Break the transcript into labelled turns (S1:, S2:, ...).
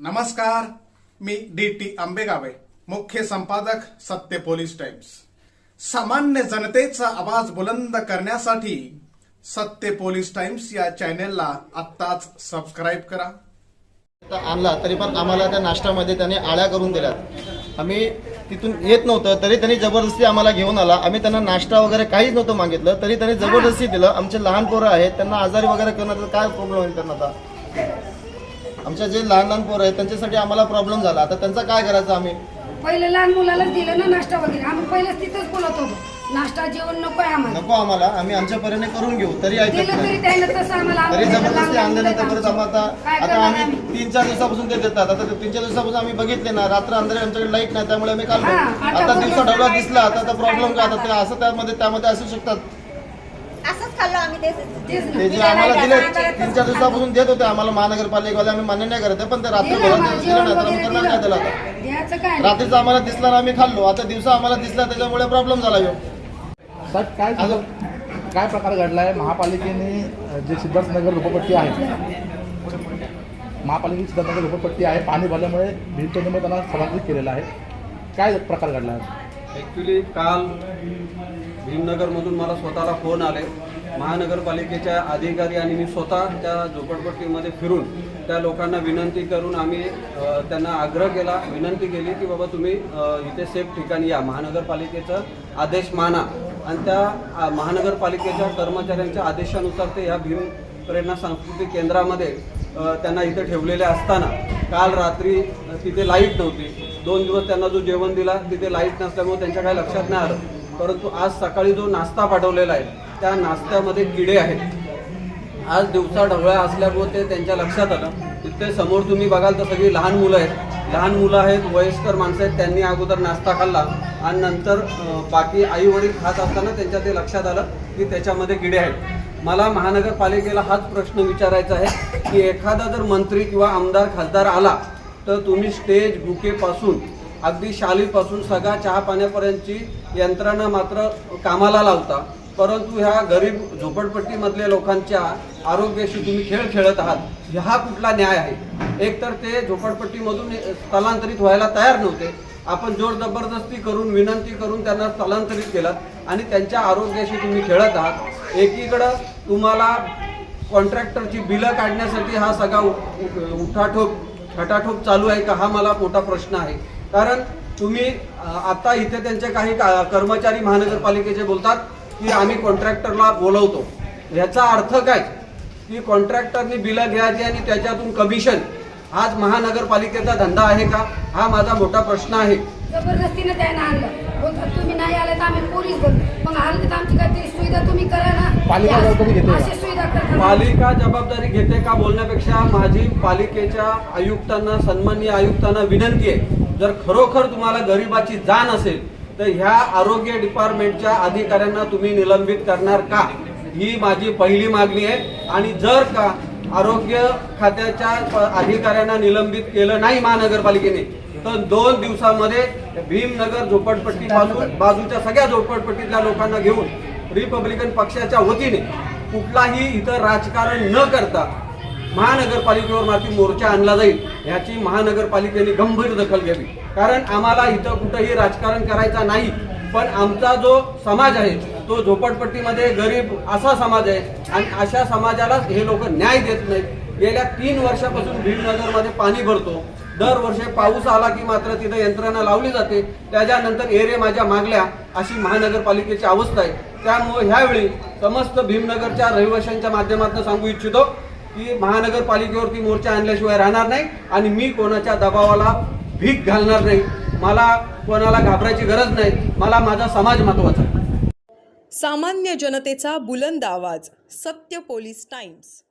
S1: नमस्कार मी D T आंबेगावे मुख्य संपादक सत्य पोलीस टाइम्स. सामान्य जनतेचा आवाज बुलंद करण्यासाठी सत्य पोलीस टाइम्स या चॅनेलला आत्ताच सबस्क्राईब करा.
S2: तर आणला तरी पण आम्हाला त्या नाश्त्यामध्ये त्याने आळ्या करून दिल्यात. आम्ही तिथून येत नव्हतं तरी त्यांनी जबरदस्ती आम्हाला घेऊन आला. आम्ही त्यांना नाश्ता वगैरे काहीच नव्हतं मागितलं तरी त्यांनी जबरदस्ती दिलं. आमचे लहान पोरं आहेत त्यांना आजारी वगैरे करण्याचा काय प्रॉब्लेम होईल त्यांना आता? आमच्या जे लहान लहान पोरं आहेत त्यांच्यासाठी आम्हाला प्रॉब्लेम झाला. आता त्यांचा काय करायचं आम्ही?
S3: पहिले लहान मुलालाच दिलं ना नाश्ता वगैरे. आम्ही पहिलेच तिथंच बोलत होतो. नाश्ता जेवण नको आम्हाला.
S2: नको आम्हाला. आम्ही आमच्या परीने करून घेऊ. तरी ऐकत
S3: दिलं
S2: नाही.
S3: तरी त्यानं तसं आम्हाला
S2: तरी
S3: आवडलं.
S2: जबरदस्ती
S3: लावलं
S2: आणल्यानंतर
S3: नाही
S2: परत आम्हाला आता
S3: काय
S2: आता
S3: करणार
S2: आम्ही
S3: आम्ही?
S2: तीन चार दिवसापासून ते देतात. आता ते तीन चार दिवसापासून आम्ही बघितले ना रात्र अंधारे आमच्याकडे लाइट नाही त्यामुळे आम्ही काढलो.
S3: हा, आता
S2: दिवसा ढवळा दिसला आता प्रॉब्लेम काय आता ते असं त्यामध्ये त्यामध्ये असू शकतात.
S4: असंच खाल्लो आम्ही ते
S3: तेच ना.
S2: ते जे आम्हाला दिले तीन चार दिवसापासून देत होते आम्हाला महानगरपालिकेवाले आम्ही मान्य नाही करत आहे, पण ते रात्री
S3: दिलं
S2: नाही तर आम्ही करणार नाही त्याला आता
S3: दिलं. द्यायचं काय नाही.
S2: रात्रीचं आम्हाला दिसला ना आम्ही खाल्लो आता दिवसा आम्हाला दिसला त्याच्यामुळे प्रॉब्लेम झाला ह्यो.
S5: साहेब काय
S2: अजून
S5: काय प्रकार घडलाय महापालिकेने अ, जे सिद्धार्थनगर झोपडपट्टी आहे महापालिकेची सिद्धार्थनगर झोपडपट्टी आहे पाणी भरल्यामुळे भिंतोडीमुळे त्यांना स्थलांतरित केलेलं आहे काय प्रकार घडला आहे
S6: ॲक्च्युली काल भीमनगरमधून मला स्वतःला फोन आले. महानगरपालिकेच्या अधिकारी आणि मी स्वतः त्या झोपडपट्टीमध्ये फिरून त्या लोकांना विनंती करून आम्ही त्यांना आग्रह केला विनंती केली की बाबा तुम्ही इथे सेफ ठिकाणी या. महानगरपालिकेचा आदेश माना. आणि त्या महानगरपालिकेच्या कर्मचाऱ्यांच्या आदेशानुसार ते ह्या भीम प्रेरणा सांस्कृतिक केंद्रामध्ये त्यांना इथे ठेवलेले असताना काल रात्री तिथे लाइट नव्हती. दोन दिवस त्यांना जो जेवण दिला तिथे लाइट नसल्यामुळे त्यांच्या काही लक्षात नाही आलं. परंतु आज सकाळी जो नाश्ता पाठवलेला आहे त्या नाश्त्यामध्ये किडे आहेत. आज दिवसा ढवळ्या असल्यामुळे ते त्यांच्या लक्षात आलं. तिथे समोर तुम्ही बघाल तर सगळी लहान मुलं आहेत. लहान मुलं आहेत वयस्कर माणसं आहेत त्यांनी अगोदर नाश्ता खाल्ला. आणि नंतर बाकी आई वडील खात असताना त्यांच्या ते लक्षात आलं की त्याच्यामध्ये किडे आहेत. मला महानगरपालिकेला हाच प्रश्न विचारायचा आहे की एखादा जर मंत्री किंवा आमदार खासदार आला तर तुम्ही स्टेज बुकेपासून अगदी शालीपासून सगळा चहा पाण्यापर्यंतची यंत्रणा मात्र कामाला लावता. परंतु ह्या गरीब झोपडपट्टीमधल्या लोकांच्या आरोग्याशी तुम्ही खेळ खेळत आहात. हा कुठला न्याय आहे? एकतर ते झोपडपट्टीमधून स्थलांतरित व्हायला तयार नव्हते. आपण जोर जबरदस्ती करून विनंती करून त्यांना स्थलांतरित केलं आणि त्यांच्या आरोग्याशी तुम्ही खेळत आहात. एकीकडं तुम्हाला कॉन्ट्रॅक्टरची बिलं काढण्यासाठी हा सगळा उठाठोक खटाठोक चालू आहे का हा मला मोठा प्रश्न आहे. कारण तुम्ही आता इथे त्यांचे काही का- कर्मचारी महानगरपालिकेचे बोलतात की आम्ही कॉन्ट्रॅक्टरला बोलवतो. याचा अर्थ काय? की कॉन्ट्रॅक्टरनी बिलं घ्यायची आणि त्याच्यातून कमिशन आज महानगरपालिकेचा धंदा आहे का? हा माझा मोठा प्रश्न आहे.
S3: जबरदस्तीने त्यानं आणलं. बोलतात तुम्ही नाही आले तर आम्ही पोलीस बोलतो मग आलं तर आमची काहीतरी सुविधा तुम्ही करा ना.
S5: पालिका जबाबदारी घेते. का?
S3: अशी सुविधा करा.
S6: पालिका जबाबदारी घेते का बोलण्यापेक्षा माझी पालिकेच्या आयुक्तांना सन्माननीय आयुक्तांना विनंती आहे. जर खरोखर तुम्हाला गरिबाची जाण असेल तर ह्या आरोग्य डिपार्टमेंटच्या अधिकाऱ्यांना तुम्ही निलंबित करणार का? ही माझी पहिली मागणी आहे. आणि जर का आरोग्य खात्याच्या प- अधिकाऱ्यांना निलंबित केलं नाही महानगरपालिकेने तर दोन दिवसामध्ये भीमनगर झोपडपट्टीपासून बाजूच्या सगळ्या झोपडपट्टीतल्या लोकांना घेऊन रिपब्लिकन पक्षाच्या वतीने कुठलाही इथं राजकारण न करता महानगरपालिकेवर माती मोर्चा आणला जाईल ह्याची महानगरपालिकेने गंभीर दखल घ्यावी. कारण आम्हाला इथं कुठंही राजकारण करायचा नाही पण आमचा जो समाज आहे तो झोपडपट्टीमध्ये गरीब असा समाज आहे आणि अशा समाजाला हे लोक न्याय देत नाहीत. गेल्या तीन वर्षापासून भीमनगरमध्ये पाणी भरतो. दरवर्षी पाऊस आला की मात्र तिथं यंत्रणा लावली जाते. त्याच्यानंतर एरे माझ्या मागल्या अशी महानगरपालिकेची अवस्था आहे. त्यामुळे ह्यावेळी समस्त भीमनगरच्या रहिवाशांच्या माध्यमातून सांगू इच्छितो की महानगरपालिकेवरती मोर्चा आणल्याशिवाय राहणार नाही आणि मी कोणाच्या दबावाला भीक घालणार नाही. मला कोणाला घाबरायची गरज नाही. मला माझा समाज महत्त्वाचा
S7: सामान्य जनतेचा बुलंद आवाज सत्य पोलीस टाइम्स.